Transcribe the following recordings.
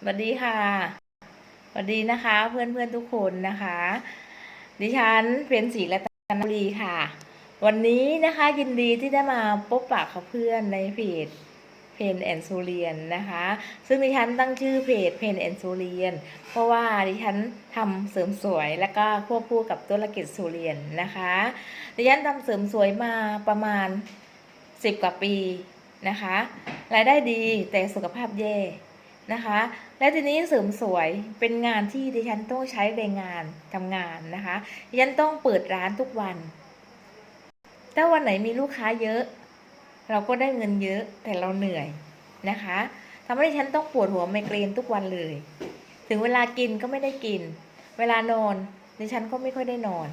สวัสดีค่ะสวัสดีนะคะ เพื่อนเพื่อนทุกคนนะคะ ดิฉันเป็นศรีรัตนบุรีค่ะ วันนี้นะคะยินดีที่ได้มาพบปะกับเพื่อนในเพจเพนแอนโซเรียนนะคะ ซึ่งดิฉันตั้งชื่อเพจเพนแอนโซเรียนเพราะว่าดิฉันทำเสริมสวยและก็ควบคู่กับธุรกิจซูเรียนนะคะ ดิฉันทำเสริมสวยมาประมาณ 10 กว่าปีนะคะ รายได้ดีแต่สุขภาพแย่ นะคะ และทีนี้เสริมสวยเป็นงานที่ดิฉันต้องใช้แรงงานทำงานนะคะดิฉันต้องเปิดร้านทุกวัน ถ้าวันไหนมีลูกค้าเยอะ เราก็ได้เงินเยอะแต่เราเหนื่อยนะคะทำให้ดิฉันต้องปวดหัวไมเกรนทุกวันเลย ถึงเวลากินก็ไม่ได้กิน เวลานอนดิฉันก็ไม่ค่อยได้นอน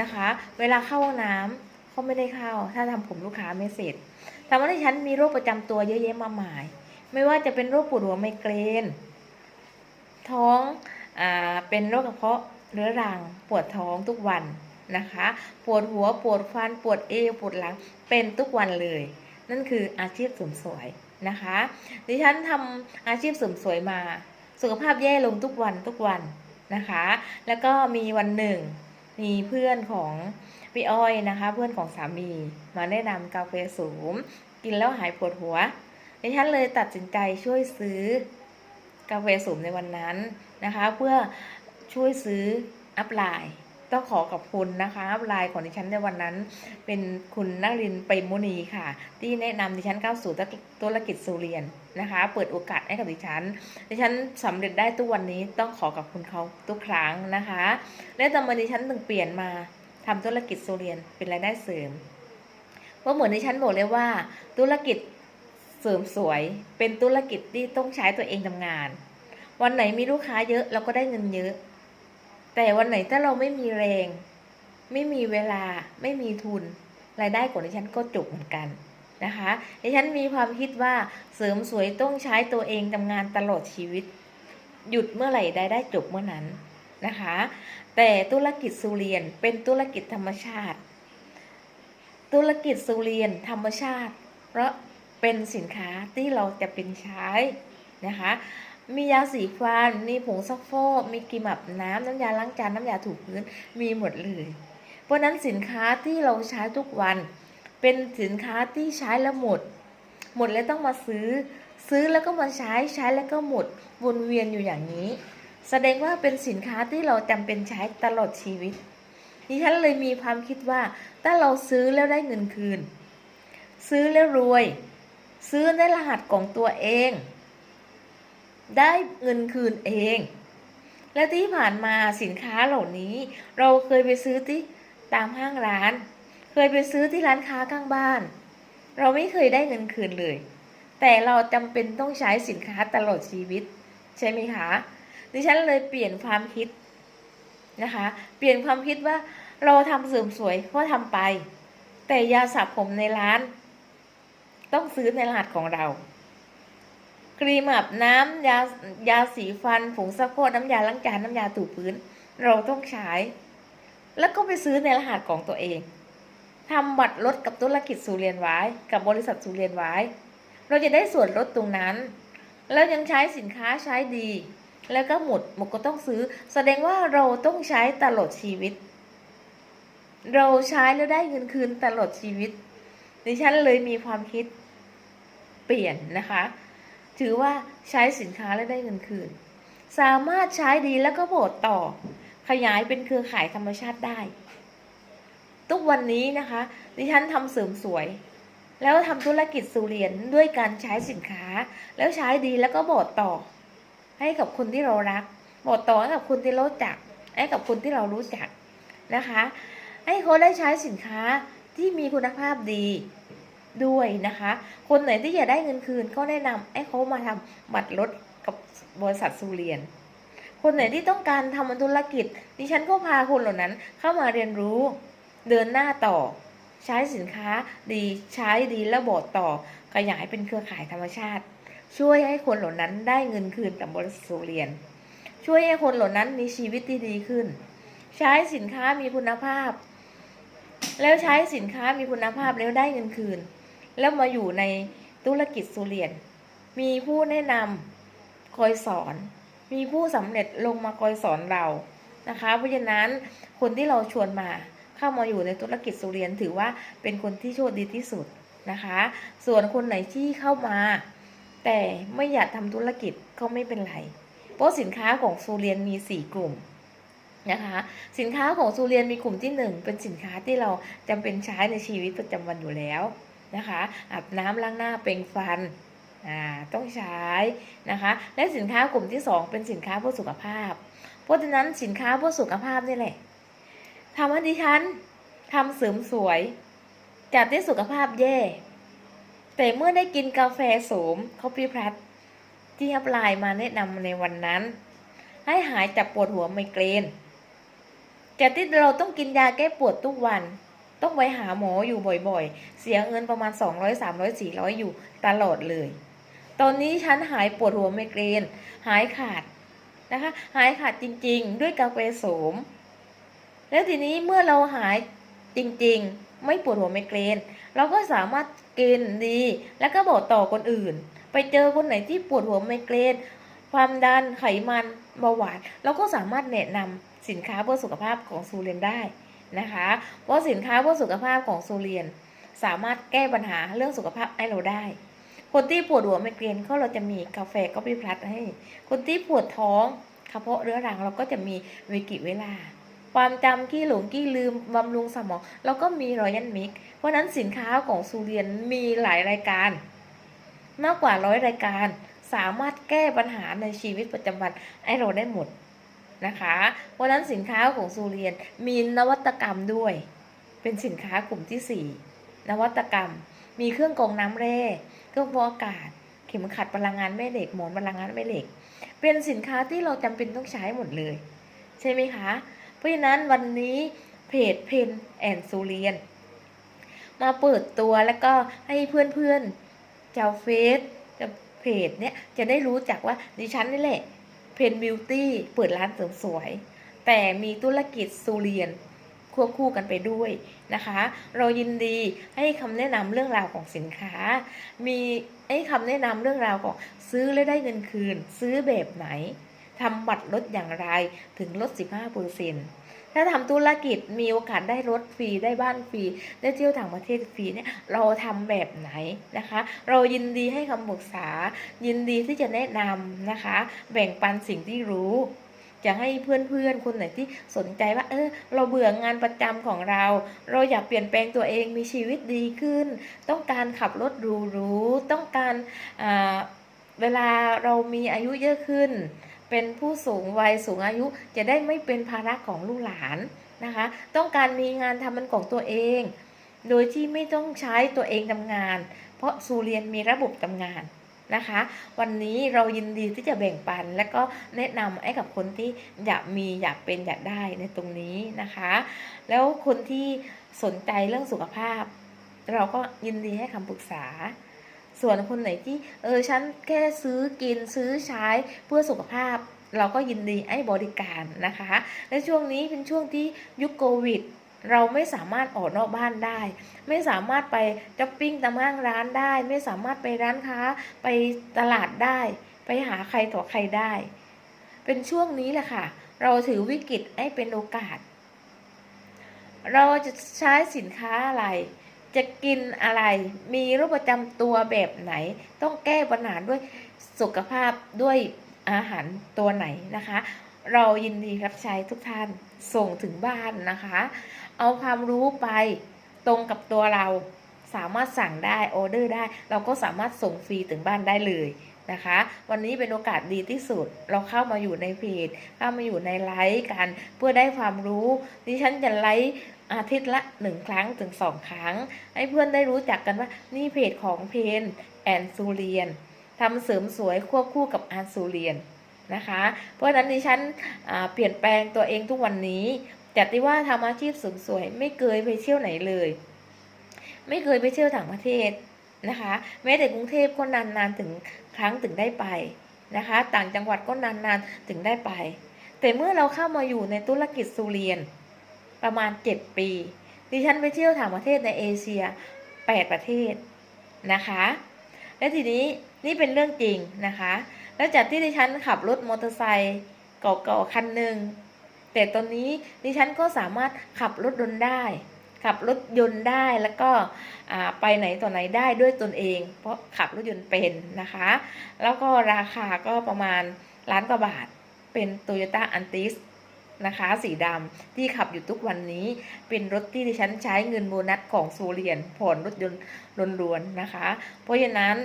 นะคะ เวลาเข้าห้องน้ำก็ไม่ได้เข้า ถ้าทำผมลูกค้าไม่เสร็จทำให้ดิฉันมีโรคประจำตัวเยอะแยะมากมาย ไม่ว่าจะเป็นโรคปวดหัวไมเกรน ท้องอ่าเป็นโรคกระเพาะเรื้อรังปวดท้องทุกวันนะคะ ปวดหัวปวดฟันปวดเอวปวดหลังเป็นทุกวันเลย นั่นคืออาชีพเสริมสวยนะคะดิฉันทำอาชีพเสริมสวยมา สุขภาพแย่ลงทุกวันทุกวันนะคะ แล้วก็มีวันหนึ่ง มีเพื่อนของพี่อ้อยนะคะ เพื่อนของสามีมาแนะนำกาแฟสูงกินแล้วหายปวดหัว ดิฉันเลยตัดสินใจช่วยซื้อกาแฟสูงในวันนั้นนะคะ เพื่อช่วยซื้ออัพไลน์ต้องขอขอบคุณนะคะอัพไลน์ของดิฉันในวันนั้น เป็นคุณนรินทร์ไปรมมุนีค่ะ ที่แนะนำดิฉันเข้าสู่ธุรกิจสุเรียนนะคะ เปิดโอกาสให้กับดิฉัน ดิฉันสำเร็จได้ทุกวันนี้ต้องขอขอบคุณเขาทุกครั้งนะคะ และต่อมาดิฉันถึงเปลี่ยนมาทำธุรกิจสุเรียนเป็นรายได้เสริมเพราะเหมือนดิฉันบอกเลยว่าธุรกิจ เสริมสวย เป็นธุรกิจที่ต้องใช้ตัวเองทำงาน วันไหนมีลูกค้าเยอะเราก็ได้เงินเยอะ แต่วันไหนถ้าเราไม่มีแรง ไม่มีเวลาไม่มีทุน รายได้ของดิฉันก็จบเหมือนกันนะคะดิฉันมีความคิดว่าเสริมสวยต้องใช้ตัวเองทำงานตลอดชีวิต หยุดเมื่อไหร่ได้ได้จบเมื่อนั้นนะคะ แต่ธุรกิจสุเรียนเป็นธุรกิจธรรมชาติ ธุรกิจสุเรียนธรรมชาติ เพราะ เป็นสินค้าที่เราจะเป็นใช้นะคะ มียาสีฟัน มีผงซักฟอก มีครีมอาบน้ำ น้ำยาล้างจาน น้ำยาถูพื้น มีหมดเลย เพราะฉะนั้นสินค้าที่เราใช้ทุกวัน เป็นสินค้าที่ใช้แล้วหมด หมดแล้วต้องมาซื้อ ซื้อแล้วก็มาใช้ ใช้แล้วก็หมด วนเวียนอยู่อย่างนี้ แสดงว่าเป็นสินค้าที่เราจำเป็นใช้ตลอดชีวิตดิฉันเลยมีความคิดว่า ถ้าเราซื้อแล้วได้เงินคืน ซื้อแล้วรวย ซื้อในรหัสของตัวเอง ได้เงินคืนเอง และที่ผ่านมาสินค้าเหล่านี้ เราเคยไปซื้อที่ตามห้างร้าน เคยไปซื้อที่ร้านค้าข้างบ้าน เราไม่เคยได้เงินคืนเลย แต่เราจำเป็นต้องใช้สินค้าตลอดชีวิต ใช่ไหมคะดิฉันเลยเปลี่ยนความคิดนะคะ เปลี่ยนความคิดว่าเราทำเสริมสวยก็ทำไป แต่ยาสระผมในร้าน ต้องซื้อในรหัสของเรา ครีมอาบน้ำยายาสีฟัน ผงซักฟอกน้ำยาล้างจานน้ำยาถูพื้น เราต้องใช้ แล้วก็ไปซื้อในรหัสของตัวเองทำบัตรลดกับธุรกิจสูเรียนไว้ กับบริษัทสูเรียนไว้ เราจะได้ส่วนลดตรงนั้น แล้วยังใช้สินค้าใช้ดี แล้วก็หมดหมดก็ต้องซื้อ แสดงว่าเราต้องใช้ตลอดชีวิต เราใช้แล้วได้เงินคืนตลอดชีวิต ดิฉันเลยมีความคิดเปลี่ยนนะคะ ถือว่าใช้สินค้าแล้วได้เงินคืน สามารถใช้ดีแล้วก็โบดต่อ ขยายเป็นเครือข่ายธรรมชาติได้ ทุกวันนี้นะคะ ดิฉันทำเสริมสวย แล้วทำธุรกิจสุเรียนด้วยการใช้สินค้า แล้วใช้ดีแล้วก็โบอกต่อ ให้กับคนที่เรารักโบอกต่อให้กับคนที่รู้จัก ให้กับคนที่เรารู้จักนะคะ ให้เขาได้ใช้สินค้า ที่มีคุณภาพดีด้วยนะคะ คนไหนที่อยากได้เงินคืนก็แนะนำให้เขามาทำบัตรลดกับบริษัทสุเรียน คนไหนที่ต้องการทำธุรกิจ ดิฉันก็พาคนเหล่านั้นเข้ามาเรียนรู้ เดินหน้าต่อ ใช้สินค้าดีใช้ดีแล้วบอกต่อขยายเป็นเครือข่ายธรรมชาติ ช่วยให้คนเหล่านั้นได้เงินคืนกับบริษัทสุเรียน ช่วยให้คนเหล่านั้นมีชีวิตที่ดีขึ้น ใช้สินค้ามีคุณภาพ แล้วใช้สินค้ามีคุณภาพแล้วได้เงินคืน แล้วมาอยู่ในธุรกิจสุเรียน มีผู้แนะนำคอยสอน มีผู้สำเร็จลงมาคอยสอนเรานะคะ เพราะฉะนั้นคนที่เราชวนมาเข้ามาอยู่ในธุรกิจสุเรียนถือว่าเป็นคนที่โชคดีที่สุดนะคะ ส่วนคนไหนที่เข้ามา แต่ไม่อยากทำธุรกิจก็ไม่เป็นไร เพราะสินค้าของสุเรียนมี 4 กลุ่ม นะคะสินค้าของสุเรียนมีกลุ่มที่ 1 เป็นสินค้าที่เราจำเป็นใช้ในชีวิตประจำวันอยู่แล้วนะคะอาบน้ำล้างหน้าเปรงฟันต้องใช้นะคะและสินค้ากลุ่มที่ 2 เป็นสินค้าเพื่อสุขภาพ เพราะฉะนั้นสินค้าเพื่อสุขภาพนี่แหละทำให้ดิฉันทำเสริมสวยจากที่สุขภาพแย่ แต่เมื่อได้กินกาแฟโสมคอฟฟี่พลัสที่อัพไลน์มาแนะนำในวันนั้น ให้หายจากปวดหัวไมเกรน จากที่เราต้องกินยาแก้ปวดทุกวัน ต้องไปหาหมออยู่บ่อยๆ เสียเงินประมาณ 200 300 400 อยู่ตลอดเลย ตอนนี้ฉันหายปวดหัวไมเกรน หายขาดนะคะ หายขาดจริงๆ ด้วยกาแฟโสม แล้วทีนี้เมื่อเราหายจริงๆ ไม่ปวดหัวไมเกรน เราก็สามารถกินดี แล้วก็บอกต่อคนอื่น ไปเจอคนไหนที่ปวดหัวไมเกรน ความดันไขมันเบาหวานเราก็สามารถแนะนำ สินค้าเพื่อสุขภาพของซูเรียนได้นะคะเพราะสินค้าเพื่อสุขภาพของซูเรียน สามารถแก้ปัญหาเรื่องสุขภาพให้เราได้ คนที่ปวดหัวไมเกรนก็เราจะมีกาแฟก็พิพลัดให้ คนที่ปวดท้องกระเพาะเรื้อรังเราก็จะมีเวกิเวลา ความจำขี้หลงขี้ลืมบำรุงสมองเราก็มีรอยันมิก เพราะฉะนั้นสินค้าของซูเรียนมีหลายรายการ มากกว่าร้อยรายการ สามารถแก้ปัญหาในชีวิตประจำวันให้เราได้หมด นะคะเพราะนั้นสินค้าของซูเรียนมีนวัตกรรมด้วย เป็นสินค้ากลุ่มที่ 4 นวัตกรรม มีเครื่องกรองน้ำแร่ เครื่องฟอกอากาศ เข็มขัดพลังงานแม่เหล็กหมอนพลังงานแม่เหล็ก เป็นสินค้าที่เราจำเป็นต้องใช้หมดเลย ใช่ไหมคะ เพราะฉะนั้นวันนี้เพจเพนแอนซูเรียนมาเปิดตัวแล้วก็ให้เพื่อนๆชาเฟซจะเพจเนี้ยจะได้รู้จักว่าดิฉันนี่แหละ เพนบิวตี้เปิดร้านเสริมสวย แต่มีธุรกิจซูเรียนควบคู่กันไปด้วยนะคะ เรายินดีให้คำแนะนำเรื่องราวของสินค้า มีให้คำแนะนำเรื่องราวของซื้อแล้วได้เงินคืน ซื้อแบบไหนทำบัตรลดอย่างไรถึงลด 15% ถ้าทำธุรกิจมีโอกาสได้รถฟรีได้บ้านฟรีได้เที่ยวต่างประเทศฟรีเนี่ยเราทำแบบไหนนะคะ เรายินดีให้คำปรึกษา ยินดีที่จะแนะนำนะคะ แบ่งปันสิ่งที่รู้จะให้เพื่อนๆ คนไหนที่สนใจว่า เออ เราเบื่องานประจำของเรา เราอยากเปลี่ยนแปลงตัวเองมีชีวิตดีขึ้น ต้องการขับรถหรูๆต้องการเวลาเรามีอายุเยอะขึ้น เป็นผู้สูงวัยสูงอายุจะได้ไม่เป็นภาระของลูกหลานนะคะ ต้องการมีงานทำมันของตัวเอง โดยที่ไม่ต้องใช้ตัวเองทำงาน เพราะซูเรียนมีระบบทำงานนะคะ วันนี้เรายินดีที่จะแบ่งปัน และก็แนะนำให้กับคนที่อยากมีอยากเป็นอยากได้ในตรงนี้นะคะ แล้วคนที่สนใจเรื่องสุขภาพ เราก็ยินดีให้คำปรึกษา ส่วนคนไหนที่เออฉันแค่ซื้อกินซื้อใช้เพื่อสุขภาพ เราก็ยินดีให้บริการนะคะและช่วงนี้เป็นช่วงที่ยุคโควิดเราไม่สามารถออกนอกบ้านได้ ไม่สามารถไปช้อปปิ้งตามห้างร้านได้ ไม่สามารถไปร้านค้าไปตลาดได้ ไปหาใครต่อใครได้ เป็นช่วงนี้แหละค่ะ เราถือวิกฤตให้เป็นโอกาส เราจะใช้สินค้าอะไร จะกินอะไร มีโรคประจำตัวแบบไหน ต้องแก้ปัญหาด้วยสุขภาพด้วยอาหารตัวไหนนะคะ เรายินดีรับใช้ทุกท่านส่งถึงบ้านนะคะ เอาความรู้ไปตรงกับตัวเราสามารถสั่งได้ออเดอร์ได้ เราก็สามารถส่งฟรีถึงบ้านได้เลย นะคะ วันนี้เป็นโอกาสดีที่สุด เราเข้ามาอยู่ในเพจเข้ามาอยู่ในไลฟ์กันเพื่อได้ความรู้ดิฉันจะไลฟ์อาทิตย์ละหนึ่งครั้งถึงสองครั้ง ให้เพื่อนได้รู้จักกันว่านี่เพจของเพนแอนซูเรียนทำเสริมสวยควบคู่กับอาร์ซูเรียนนะคะ เพราะฉะนั้นดิฉันเปลี่ยนแปลงตัวเองทุกวันนี้จากที่ว่าทำอาชีพเสริมสวยไม่เคยไปเที่ยวไหนเลย ไม่เคยไปเที่ยวต่างประเทศนะคะ แม้แต่กรุงเทพก็นานๆถึง ครั้งถึงได้ไปนะคะ ต่างจังหวัดก็นานๆถึงได้ไป แต่เมื่อเราเข้ามาอยู่ในธุรกิจซูเรียน ประมาณ 7 ปี ดิฉันไปเที่ยวต่างประเทศในเอเชีย 8 ประเทศนะคะ และทีนี้นี่เป็นเรื่องจริงนะคะ แล้วจากที่ดิฉันขับรถมอเตอร์ไซค์เก่าๆคันหนึ่งแต่ตอนนี้ดิฉันก็สามารถขับรถยนต์ได้ ขับรถยนต์ได้แล้วก็ไปไหนต่อไหนได้ด้วยตนเอง เพราะขับรถยนต์เป็นนะคะ แล้วก็ราคาก็ประมาณล้านกว่าบาทเป็น Toyota Antis นะคะสีดำที่ขับอยู่ทุกวันนี้เป็นรถที่ดิฉันใช้เงินโบนัสของซูเรียนผ่อนรถยนต์ล้วนๆนะคะ เพราะฉะนั้น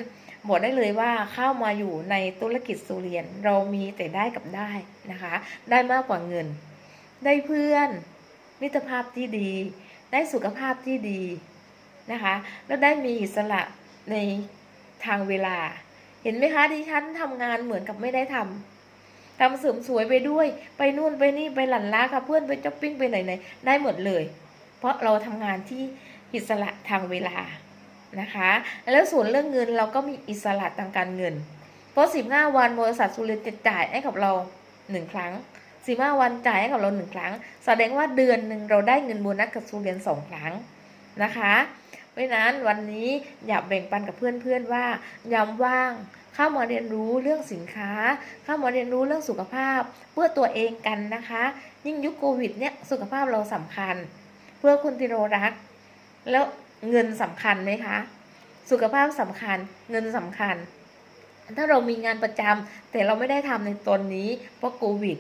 บอกได้เลยว่าเข้ามาอยู่ในธุรกิจซูเรียน เรามีแต่ได้กับได้นะคะ ได้มากกว่าเงิน ได้เพื่อนมิตรภาพที่ดี ได้สุขภาพที่ดีนะคะ แล้วได้มีอิสระในทางเวลา เห็นไหมคะดิฉันทำงานเหมือนกับไม่ได้ทำทำเสริมสวยไปด้วย ไปนู่นไปนี่ไปหลั่นล้ากับเพื่อนไปช้อปปิ้งไปไหนไหนได้หมดเลย เพราะเราทำงานที่อิสระทางเวลานะคะ แล้วส่วนเรื่องเงินเราก็มีอิสระทางการเงิน เพราะ15วันบริษัทสุรินทร์จะจ่ายให้กับเราหนึ่งครั้ง 15วันจ่ายให้กับเราหนึ่งครั้ง แสดงว่าเดือนหนึ่งเราได้เงินโบนัสกับสุรินทร์สองครั้งนะคะ เพราะฉะนั้นวันนี้อยากแบ่งปันกับเพื่อนๆว่ายามว่างเข้ามาเรียนรู้เรื่องสินค้า เข้ามาเรียนรู้เรื่องสุขภาพ เพื่อตัวเองกันนะคะ ยิ่งยุคโควิดเนี่ยสุขภาพเราสำคัญ เพื่อคนที่เรารัก แล้วเงินสำคัญไหมคะ สุขภาพสำคัญ เงินสำคัญ ถ้าเรามีงานประจำแต่เราไม่ได้ทำในตอนนี้เพราะโควิด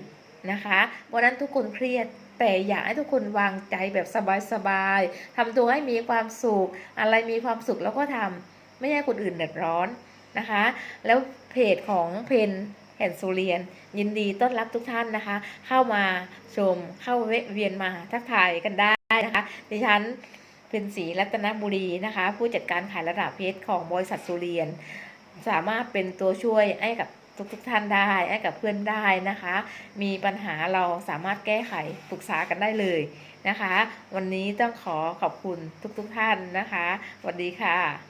นะคะวันนั้นทุกคนเครียดแต่อยากให้ทุกคนวางใจแบบสบายๆทำตัวให้มีความสุข อะไรมีความสุขแล้วก็ทำไม่ให้คนอื่นเดือดร้อนนะคะ แล้วเพจของเพนแห่นซูเรียน ยินดีต้อนรับทุกท่านนะคะ เข้ามาชมเข้าแวะเวียนมาทักทายกันได้นะคะดิฉันเป็นสีรัตนบุรีนะคะ ผู้จัดการขายระดับเพชรของบริษัทซูเรียน สามารถเป็นตัวช่วยให้กับ ทุกๆท่านได้ไอ้กับเพื่อนได้นะคะ มีปัญหาเราสามารถแก้ไขปรึกษากันได้เลยนะคะ วันนี้ต้องขอขอบคุณทุกๆท่านนะคะสวัสดีค่ะ